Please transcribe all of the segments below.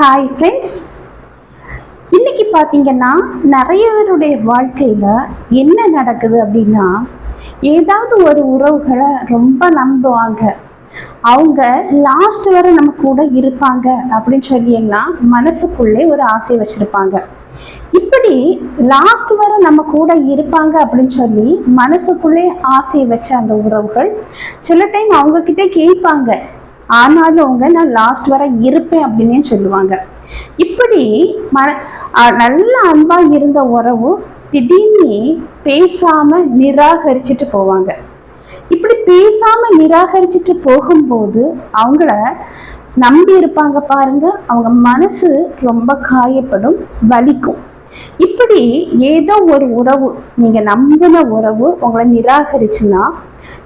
Hi friends இன்னைக்கு பார்த்தீங்கன்னா நிறைய பேருடைய வாழ்க்கையில் என்ன நடக்குது அப்படின்னா ஏதாவது ஒரு உறவுகளை ரொம்ப நம்புவாங்க. அவங்க லாஸ்ட் வரை நம்ம கூட இருப்பாங்க அப்படின்னு சொல்லியெல்லாம் மனசுக்குள்ளே ஒரு ஆசை வச்சுருப்பாங்க. இப்படி லாஸ்ட் வரை நம்ம கூட இருப்பாங்க அப்படின்னு சொல்லி மனசுக்குள்ளே ஆசையை வச்ச அந்த உறவுகள் சில டைம் அவங்கக்கிட்ட கேட்பாங்க. ஆனாலும் அவங்க நான் லாஸ்ட் வரை இருப்பேன் அப்படின்னே சொல்லுவாங்க. இப்படி ம நல்ல அன்பா இருந்த உறவு திடீர்னு பேசாம நிராகரிச்சுட்டு போவாங்க. இப்படி பேசாம நிராகரிச்சுட்டு போகும்போது அவங்கள நம்பி இருப்பாங்க பாருங்க. அவங்க மனசு ரொம்ப காயப்படும் வலிக்கும். இப்படி ஏதோ ஒரு உறவு நீங்க நம்பின உறவு உங்களை நிராகரிச்சுன்னா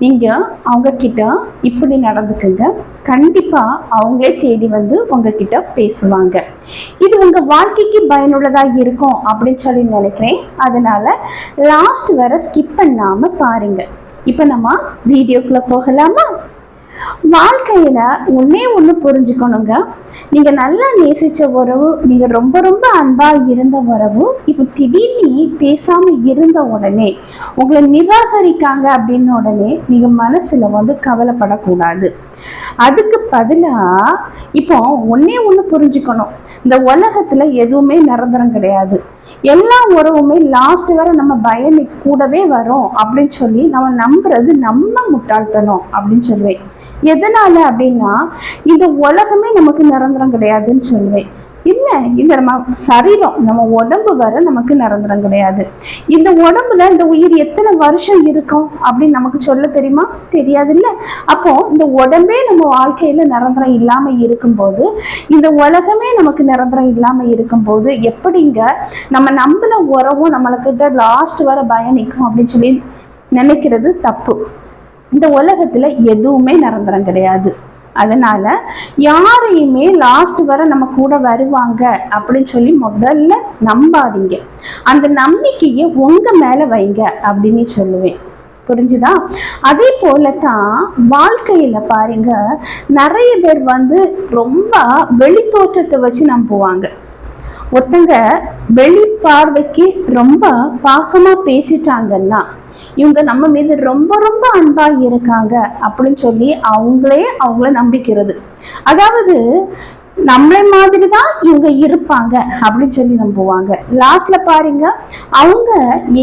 நீங்க அவங்க கிட்ட இப்படி நடந்துக்குங்க. கண்டிப்பா அவங்களே தேடி வந்து உங்ககிட்ட பேசுவாங்க. இது உங்க வாழ்க்கைக்கு பயனுள்ளதா இருக்கும் அப்படின்னு சொல்லி நினைக்கிறேன். அதனால லாஸ்ட் வரை ஸ்கிப் பண்ணாம பாருங்க. இப்போ நம்ம வீடியோக்குள்ள போகலாமா? வாழ்க்கையில ஒன்னே ஒன்று புரிஞ்சுக்கணுங்க. நீங்க நல்லா நேசிச்ச உறவு நீங்க ரொம்ப ரொம்ப அன்பா இருந்த உறவு இப்போ திடீர்னு பேசாம இருந்த உடனே உங்களை நிராகரிக்காங்க அப்படின்ன உடனே நீங்க மனசுல வந்து கவலைப்படக்கூடாது. அதுக்கு பதிலா இப்போ ஒன்னே ஒன்று புரிஞ்சுக்கணும். இந்த உலகத்துல எதுவுமே நிரந்தரம் கிடையாது. எல்லா உறவுமே லாஸ்ட் வரை நம்ம பயணி கூடவே வரும் அப்படின்னு சொல்லி நம்ம நம்புறது நம்ம முட்டாள்தனம் அப்படின்னு சொல்லுவேன். எதனால அப்படின்னா இந்த உலகமே நமக்கு நிரந்தரம் கிடையாதுன்னு சொல்லுவேன் இல்லை இந்த நம்ம சரீரம் நம்ம உடம்பு வர நமக்கு நிரந்தரம் கிடையாது. இந்த உடம்புல இந்த உயிர் எத்தனை வருஷம் இருக்கும் அப்படின்னு நமக்கு சொல்ல தெரியுமா? தெரியாது இல்ல அப்போ இந்த உடம்பே நம்ம வாழ்க்கையில நிரந்தரம் இல்லாம இருக்கும்போது இந்த உலகமே நமக்கு நிரந்தரம் இல்லாம இருக்கும்போது எப்படிங்க நம்ம நம்பின உறவும் நம்மளுக்கிட்ட லாஸ்ட் வர பயணிக்கும் அப்படின்னு சொல்லி நினைக்கிறது தப்பு. இந்த உலகத்துல எதுவுமே நிரந்தரம் கிடையாது. அதனால யாரையுமே லாஸ்ட் வரை நம்ம கூட வருவாங்க அப்படின்னு சொல்லி முதல்ல நம்பாதீங்க. அந்த நம்பிக்கையை உங்க மேல வைங்க அப்படின்னு சொல்லுவேன். புரிஞ்சுதா? அதே போல தான் வாழ்க்கையில பாருங்க நிறைய பேர் வந்து ரொம்ப வெளித்தோற்றத்தை வச்சு நம்புவாங்க. ஒருத்தங்க வெளி பார்வைக்கு ரொம்ப பாசமா பேசிட்டாங்கன்னா இவங்க நம்ம மீது ரொம்ப ரொம்ப அன்பா இருக்காங்க அப்படின்னு சொல்லி அவங்களே அவங்கள நம்பிக்கிறது. அதாவது நம்மளை மாதிரி தான் இவங்க இருப்பாங்க அப்படின்னு சொல்லி நம்புவாங்க. லாஸ்ட்ல பாருங்க அவங்க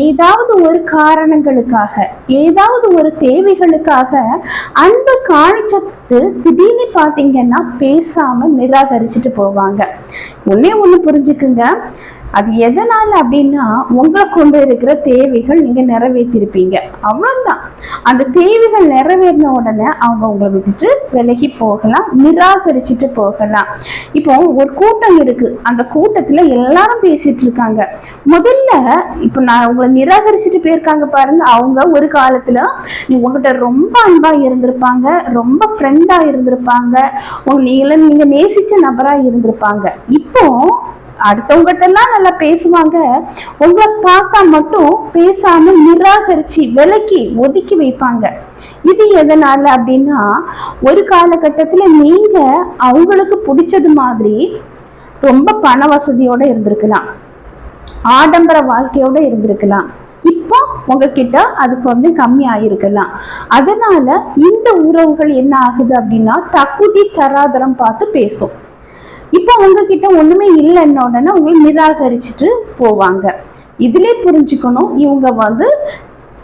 ஏதாவது ஒரு காரணங்களுக்காக ஏதாவது ஒரு தேவைகளுக்காக அன்பு காணிச்சத்து திடீர்னு பார்த்தீங்கன்னா பேசாம நிராகரிச்சுட்டு போவாங்க. ஒன்னே ஒன்று புரிஞ்சுக்குங்க. அது எதனால அப்படின்னா உங்களை கொண்டு இருக்கிற தேவைகள் நீங்க நிறைவேற்றிருப்பீங்க. அவ்வளவுதான். அந்த தேவைகள் நிறைவேறின உடனே அவங்க உங்களை விட்டுட்டு விலகி போகலாம் நிராகரிச்சுட்டு போகலாம். இப்போ ஒரு கூட்டம் இருக்கு. அந்த கூட்டத்துல எல்லாரும் பேசிட்டு இருக்காங்க. முதல்ல இப்போ நான் உங்களை நிராகரிச்சுட்டு போயிருக்காங்க பாருங்க. அவங்க ஒரு காலத்துல நீ உங்ககிட்ட ரொம்ப அன்பா இருந்திருப்பாங்க ரொம்ப ஃப்ரெண்டா இருந்திருப்பாங்க. உங்க நீங்கள் நீங்க நேசிச்ச நபரா இருந்திருப்பாங்க. இப்போ அடுத்தவங்ககிட்ட எல்லாம் நல்லா பேசுவாங்க. உங்களை பார்த்தா மட்டும் பேசாம நிராகரிச்சு விலக்கி ஒதுக்கி வைப்பாங்க. இது எதனால அப்படின்னா ஒரு காலகட்டத்துல நீங்க அவங்களுக்கு பிடிச்சது மாதிரி ரொம்ப பண வசதியோட இருந்திருக்கலாம். ஆடம்பர வாழ்க்கையோட இருந்திருக்கலாம். இப்போ உங்ககிட்ட அது கொஞ்சம் கம்மி ஆயிருக்கலாம் அதனால இந்த உறவுகள் என்ன ஆகுது அப்படின்னா தகுதி தராதரம் பார்த்து பேசும். இப்போ உங்ககிட்ட ஒண்ணுமே இல்லைன்ன உடனே உங்களை நிராகரிச்சுட்டு போவாங்க. இதிலே புரிஞ்சுக்கணும் இவங்க வந்து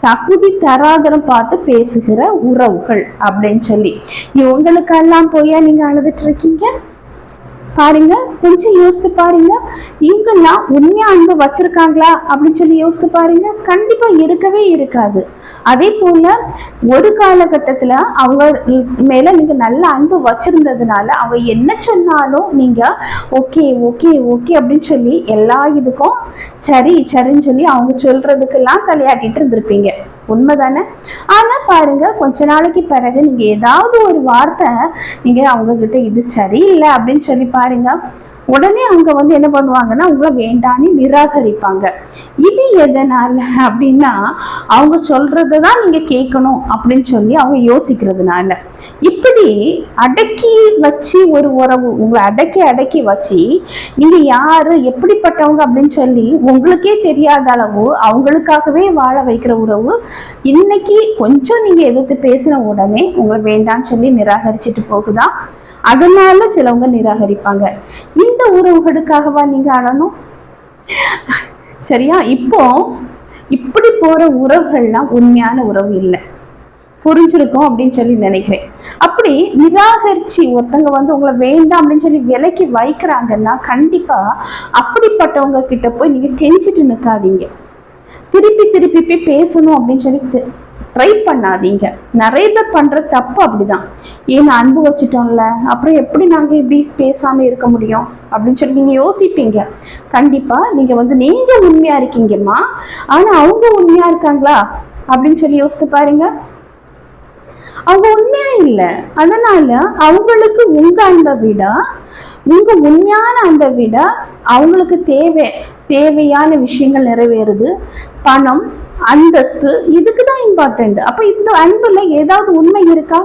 தகுதி தராதரம் பார்த்து பேசுகிற உறவுகள் அப்படின்னு சொல்லி. இவங்களுக்கெல்லாம் போயா நீங்க அழுதுட்டு இருக்கீங்க? பாருங்க கொஞ்சம் யோசித்து பாருங்க. இவங்கெல்லாம் உண்மையா அன்பு வச்சிருக்காங்களா அப்படின்னு சொல்லி யோசித்து பாருங்க. கண்டிப்பா இருக்கவே இருக்காது. அதே போல ஒரு காலகட்டத்துல அவங்க மேல நீங்க நல்ல அன்பு வச்சிருந்ததுனால அவங்க என்ன சொன்னாலும் நீங்க ஓகே ஓகே ஓகே அப்படின்னு சொல்லி எல்லா இதுக்கும் சரி சரின்னு சொல்லி அவங்க சொல்றதுக்கெல்லாம் தலையாட்டிட்டு இருந்திருப்பீங்க. உண்மைதானே? ஆனா பாருங்க கொஞ்ச நாளைக்கு பிறகு நீங்க ஏதாவது ஒரு வார்த்தை நீங்க அவங்க கிட்ட இது சரியில்லை அப்படின்னு சொல்லி பாருங்க. உடனே அவங்க வந்து என்ன பண்ணுவாங்கன்னா உங்களை வேண்டான்னு நிராகரிப்பாங்க. இது எதனால அப்படின்னா அவங்க சொல்றதை தான் நீங்க கேட்கணும் அப்படின்னு சொல்லி அவங்க யோசிக்கிறதுனால. இப்படி அடக்கி வச்சு ஒரு உறவு உங்களை அடக்கி அடக்கி வச்சு நீங்க யாரு எப்படிப்பட்டவங்க அப்படின்னு சொல்லி உங்களுக்கே தெரியாத அளவு அவங்களுக்காகவே வாழ வைக்கிற உறவு இன்னைக்கு கொஞ்சம் நீங்க எதிர்த்து பேசின உடனே உங்களை வேண்டாம்னு சொல்லி நிராகரிச்சுட்டு போகுதா? அதனால சிலவங்க நிராகரிப்பாங்க. இந்த உறவுகளுக்காகவா நீங்க அழணும்? சரியா? இப்போ இப்படி போற உறவுகள்லாம் உண்மையான உறவு இல்லை. புரிஞ்சிருக்கும் அப்படின்னு சொல்லி நினைக்கிறேன். அப்படி நிராகரிச்சு ஒருத்தங்க வந்து உங்களை வேண்டாம் அப்படின்னு சொல்லி விலைக்கு வைக்கிறாங்கன்னா கண்டிப்பா அப்படிப்பட்டவங்க கிட்ட போய் நீங்க கெஞ்சிட்டு நிற்காதீங்க திருப்பி திருப்பி போய் பேசணும் அப்படின்னு சொல்லி ட்ரை பண்ணாதீங்க. நிறைய பேர் பண்ற தப்பு அப்படிதான். ஏன் அன்பு வச்சுட்டோம்ல? அப்புறம் எப்படி நாங்க இப்படி பேசாம இருக்க முடியும்? அப்படின்னு சொல்லி நீங்க யோசிப்பீங்க. கண்டிப்பா நீங்க வந்து நீங்க உண்மையா இருக்கீங்கம்மா. ஆனா அவங்க உண்மையா இருக்காங்களா? அப்படின்னு சொல்லி யோசித்து பாருங்க. அவங்க உண்மையா இல்லை. அதனால அவங்களுக்கு உங்க அன்பை விட உங்க உண்மையான அன்பை விட அவங்களுக்கு தேவை தேவையான விஷயங்கள் நிறைவேறுது. பணம் அந்தஸ்து இதுக்கு தான் இம்பார்ட்டண்ட் அப்போ இந்த அன்புல ஏதாவது உண்மை இருக்கா?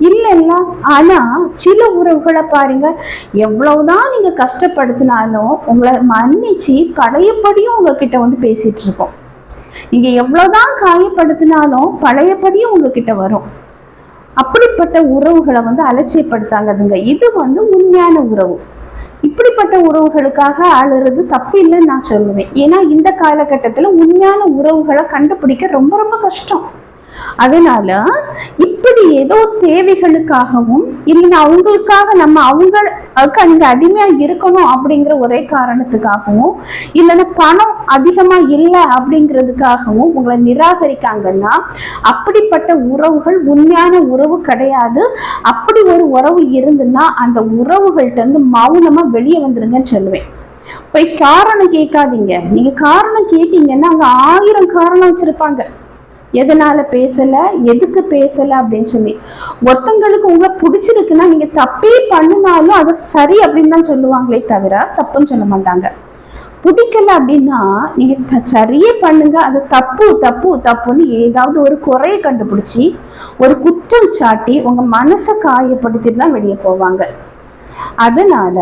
இல்லைல்ல. ஆனா சில உறவுகளை பாருங்க. எவ்வளவுதான் நீங்க கஷ்டப்படுத்தினாலும் உங்களை மன்னிச்சு பழையபடியும் உங்ககிட்ட வந்து பேசிட்டு இருக்கோம் நீங்க எவ்வளவுதான் காயப்படுத்தினாலும் பழையபடியும் உங்ககிட்ட வரும். அப்படிப்பட்ட உறவுகளை வந்து அலட்சியப்படுத்தாங்கதுங்க. இது வந்து உண்மையான உறவு. இப்படிப்பட்ட உறவுகளுக்காக அழுறது தப்பு இல்லைன்னு நான் சொல்லுவேன். ஏன்னா இந்த காலகட்டத்தில் உண்மையான உறவுகளை கண்டுபிடிக்க ரொம்ப ரொம்ப கஷ்டம். அதனால இப்படி ஏதோ தேவைகளுக்காகவும் இல்லைன்னா அவங்களுக்காக நம்ம அவங்களுக்கு அங்க அடிமையா இருக்கணும் அப்படிங்கிற ஒரே காரணத்துக்காகவும் இல்லைன்னா பணம் அதிகமா இல்லை அப்படிங்கிறதுக்காகவும் உங்களை நிராகரிக்காங்கன்னா அப்படிப்பட்ட உறவுகள் உண்மையான உறவு கிடையாது. அப்படி ஒரு உறவு இருந்துன்னா அந்த உறவுகள்கிட்ட இருந்து மௌனமா வெளியே வந்துருங்கன்னு சொல்லுவேன். போய் காரணம் கேட்காதீங்க. நீங்க காரணம் கேட்டீங்கன்னா அங்க ஆயிரம் காரணம் வச்சிருப்பாங்க. எதனால பேசலை? எதுக்கு பேசலை அப்படின்னு சொல்லி. ஒருத்தங்களுக்கு உங்களை பிடிச்சிருக்குன்னா நீங்க தப்பே பண்ணினாலும் அதை சரி அப்படின்னு தான் சொல்லுவாங்களே தவிர தப்புன்னு சொல்ல மாட்டாங்க. பிடிக்கல அப்படின்னா நீங்க சரியே பண்ணுங்க. அது தப்பு தப்பு தப்புன்னு ஏதாவது ஒரு குறையை கண்டுபிடிச்சி ஒரு குற்றம் சாட்டி உங்க மனசை காயப்படுத்திட்டு தான் வெளியே போவாங்க. அதனால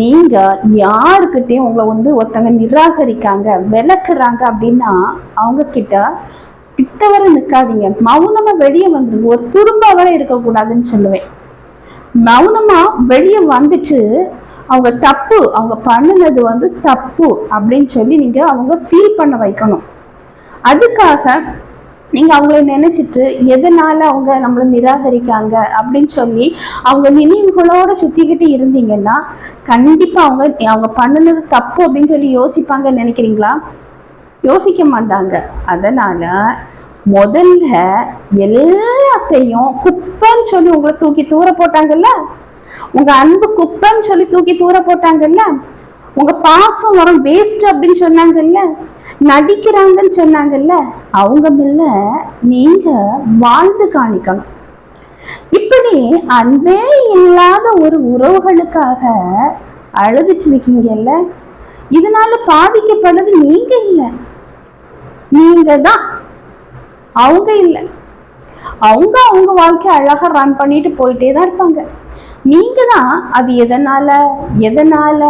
நீங்க யாருக்கிட்டையும் உங்களை வந்து ஒருத்தங்க நிராகரிக்காங்க விளக்குறாங்க அப்படின்னா அவங்க கிட்ட கிட்ட வர நிற்காதீங்க. மௌனமா வெளியே வந்துருங்க. ஒரு திரும்ப வர இருக்கக்கூடாதுன்னு சொல்லுவேன். மௌனமா வெளியே வந்துட்டு அவங்க தப்பு அவங்க பண்ணினது வந்து தப்பு அப்படின்னு சொல்லி நீங்க அவங்க ஃபீல் பண்ண வைக்கணும். அதுக்காக நீங்க அவங்கள நினைச்சிட்டு எதனால அவங்க நம்மளை நிராகரிக்காங்க அப்படின்னு சொல்லி அவங்க நினைவுகளோட சுத்திக்கிட்டு இருந்தீங்கன்னா கண்டிப்பா அவங்க அவங்க பண்ணினது தப்பு அப்படின்னு சொல்லி யோசிப்பாங்கன்னு நினைக்கிறீங்களா? யோசிக்க மாட்டாங்க. அதனால முதல்ல எல்லாத்தையும் குப்பைன்னு சொல்லி உங்களை தூக்கி தூர போட்டாங்கல்ல? உங்க அன்பு குப்பைன்னு சொல்லி தூக்கி தூர போட்டாங்கல்ல? உங்க பாசம் வரும் வேஸ்ட் அப்படின்னு சொன்னாங்கல்ல? நடிக்கிறாங்கன்னு சொன்னாங்கல்ல? அவங்க மேல நீங்க வாழ்ந்து காணிக்கணும். இப்படி அன்பே இல்லாத ஒரு உறவுகளுக்காக அழுதுச்சிருக்கீங்கல்ல இதனால பாதிக்கப்படுறது நீங்க இல்லை. நீங்க தான் அவங்க இல்லை. அவங்க அவங்க வாழ்க்கை அழகா ரன் பண்ணிட்டு போயிட்டே தான் இருப்பாங்க. நீங்க தான் அது எதனால எதனால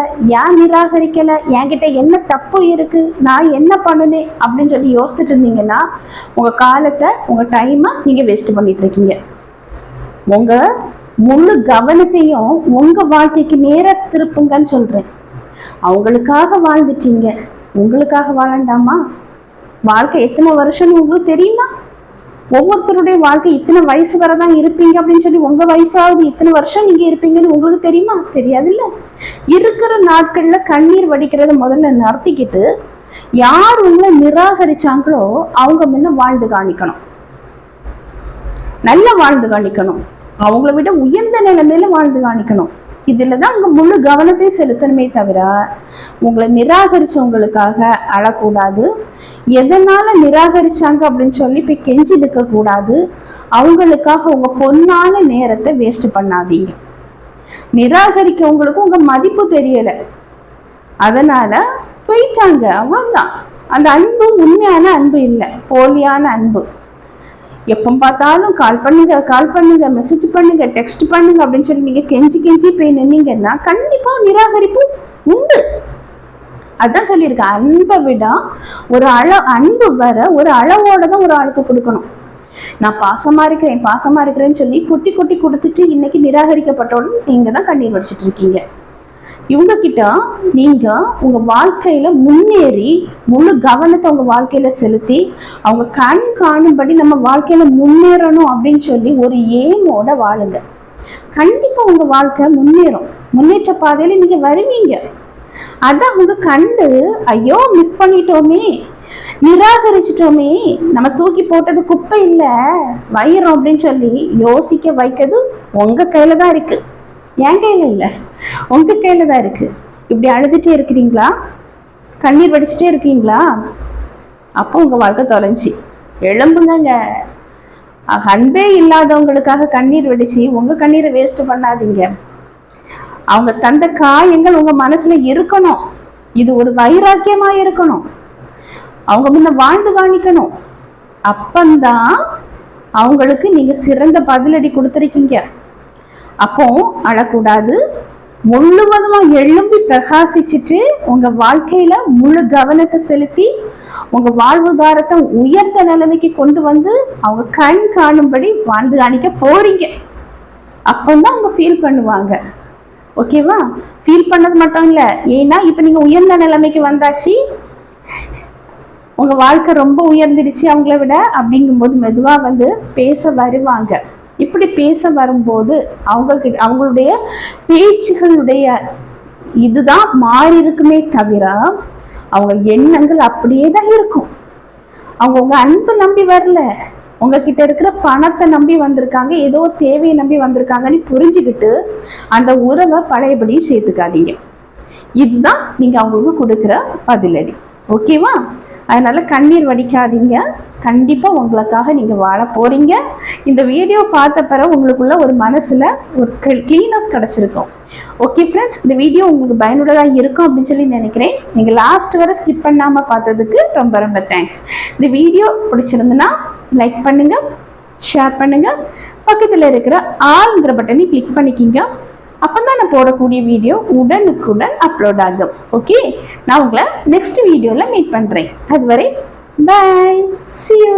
ஏன் நிராகரிக்கல என்கிட்ட என்ன தப்பு இருக்கு நான் என்ன பண்ணுனேன் அப்படின்னு சொல்லி யோசிச்சுட்டு இருந்தீங்கன்னா உங்க காலத்தை உங்க டைமை நீங்க வேஸ்ட் பண்ணிட்டு இருக்கீங்க. உங்க முழு கவனத்தையும் உங்க வாழ்க்கைக்கு நேர திருப்புங்கன்னு சொல்றேன். அவங்களுக்காக வாழ்ந்துட்டீங்க. உங்களுக்காக வாழண்டாமா? வாழ்க்கை எத்தனை வருஷம்னு உங்களுக்கு தெரியுமா ஒவ்வொருத்தருடைய வாழ்க்கை இத்தனை வயசு வரைதான் இருப்பீங்க அப்படின்னு சொல்லி உங்க வயசாவது இத்தனை வருஷம் நீங்க இருப்பீங்கன்னு உங்களுக்கு தெரியுமா? தெரியாது இல்ல இருக்கிற நாட்கள்ல கண்ணீர் வடிக்கிறத முதல்ல நடத்திக்கிட்டு யார் உங்களை நிராகரிச்சாங்களோ அவங்க முன்ன வாழ்ந்து காணிக்கணும். நல்லா வாழ்ந்து காணிக்கணும். அவங்கள விட உயர்ந்த நிலைமையில வாழ்ந்து காணிக்கணும். இதில் தான் உங்கள் முழு கவனத்தை செலுத்தணுமே தவிர உங்களை நிராகரிச்சவங்களுக்காக அழக்கூடாது. எதனால் நிராகரிச்சாங்க அப்படின்னு சொல்லி போய் கெஞ்சி நிற்கக்கூடாது. அவங்களுக்காக உங்கள் பொன்னான நேரத்தை வேஸ்ட் பண்ணாதீங்க. நிராகரிக்கவங்களுக்கும் உங்கள் மதிப்பு தெரியலை. அதனால் போயிட்டாங்க. அவ்வளோதான் அந்த அன்பு உண்மையான அன்பு இல்லை. போலியான அன்பு. எப்போ பார்த்தாலும் கால் பண்ணுங்க கால் பண்ணுங்க மெசேஜ் பண்ணுங்க டெக்ஸ்ட் பண்ணுங்க அப்படின்னு சொல்லி நீங்க கெஞ்சி கெஞ்சி போய் நின்னீங்கன்னா கண்டிப்பா நிராகரிப்பு உண்டு. அதான் சொல்லியிருக்கேன். அன்பை விட ஒரு அள அன்பு வர ஒரு அளவோட தான் ஒரு ஆளுக்கு கொடுக்கணும். நான் பாசமா இருக்கிறேன் பாசமா இருக்கிறேன்னு சொல்லி குட்டி குட்டி கொடுத்துட்டு இன்னைக்கு நிராகரிக்கப்பட்டோன்னு நீங்க தான் கண்ணீர் வடிச்சிட்டு இருக்கீங்க. இவங்க கிட்ட நீங்க உங்க வாழ்க்கையில முன்னேறி முழு கவனத்தை உங்க வாழ்க்கையில செலுத்தி அவங்க கண் காணும்படி நம்ம வாழ்க்கையில முன்னேறணும் அப்படின்னு சொல்லி ஒரு ஏமோட வாழுங்க. கண்டிப்பா உங்க வாழ்க்கை முன்னேறும். முன்னேற்ற பாதையில நீங்க வருவீங்க. அதான் அவங்க கண்டு ஐயோ மிஸ் பண்ணிட்டோமே நிராகரிச்சிட்டோமே நம்ம தூக்கி போட்டது குப்பை இல்ல வயிறோம் அப்படின்னு சொல்லி யோசிக்க வைக்கிறது உங்க கையில தான் இருக்கு. என் கையில் இல்லை. உங்கள் கையில் தான் இருக்குது இப்படி அழுதுகிட்டே இருக்கிறீங்களா? கண்ணீர் வடிச்சிட்டே இருக்கீங்களா? அப்போ உங்கள் வாழ்க்கை தொலைஞ்சி. எழும்புங்க அன்பே இல்லாதவங்களுக்காக கண்ணீர் வெடிச்சு உங்கள் கண்ணீரை வேஸ்ட் பண்ணாதீங்க. அவங்க தந்த காயங்கள் உங்கள் மனசில் இருக்கணும். இது ஒரு வைராக்கியமாக இருக்கணும். அவங்க முன்ன வாழ்ந்து காணிக்கணும். அப்பந்தான் அவங்களுக்கு நீங்கள் சிறந்த பதிலடி கொடுத்துருக்கீங்க. அப்போ அழக்கூடாது. முழுவதுமா எழும்பி பிரகாசிச்சுட்டு உங்க வாழ்க்கையில முழு கவனத்தை செலுத்தி உங்க வாழ்வுதாரத்தை உயர்ந்த நிலைமைக்கு கொண்டு வந்து அவங்க கண் காணும்படி வாழ்ந்து காணிக்க போறீங்க. அப்பந்தான் அவங்க ஃபீல் பண்ணுவாங்க. ஓகேவா ஃபீல் பண்ணது மட்டும் இல்லை. ஏன்னா இப்போ நீங்கள் உயர்ந்த நிலைமைக்கு வந்தாச்சு. உங்கள் வாழ்க்கை ரொம்ப உயர்ந்துடுச்சு அவங்கள விட. அப்படிங்கும்போது மெதுவாக வந்து பேச வருவாங்க. இப்படி பேச வரும்போது அவங்க அவங்களுடைய பேச்சுகளுடைய இதுதான் மாறி இருக்குமே தவிர அவங்க எண்ணங்கள் அப்படியே தான் இருக்கும். அவங்க உங்க அன்பு நம்பி வரல. உங்ககிட்ட இருக்கிற பணத்தை நம்பி வந்திருக்காங்க ஏதோ தேவையை நம்பி வந்திருக்காங்கன்னு புரிஞ்சுக்கிட்டு அந்த உறவை பழையபடி சேர்த்துக்காதீங்க. இதுதான் நீங்க அவங்களுக்கு கொடுக்குற பதிலடி. ஓகேவா? அதனால் கண்ணீர் வடிக்காதீங்க. கண்டிப்பாக உங்களுக்காக நீங்கள் வாழ போகிறீங்க இந்த வீடியோ பார்த்த பிறகு உங்களுக்குள்ள ஒரு மனசில் ஒரு கிளீனஸ் கிடச்சிருக்கும். ஓகே ஃப்ரெண்ட்ஸ் இந்த வீடியோ உங்களுக்கு பயனுள்ளதாக இருக்கும் அப்படின்னு சொல்லி நினைக்கிறேன். நீங்கள் லாஸ்ட் வரை ஸ்கிப் பண்ணாமல் பார்த்ததுக்கு ரொம்ப ரொம்ப தேங்க்ஸ் இந்த வீடியோ பிடிச்சிருந்துன்னா லைக் பண்ணுங்கள் ஷேர் பண்ணுங்கள் பக்கத்தில் இருக்கிற ஆளுங்கிற பட்டனை கிளிக் பண்ணிக்கிங்க. அப்போ தான் நான் போடக்கூடிய வீடியோ உடனுக்குடன் அப்லோட் ஆகும். ஓகே நான் உங்களை நெக்ஸ்ட் வீடியோவில் மீட் பண்ணுறேன் அதுவரை பாய் சியூ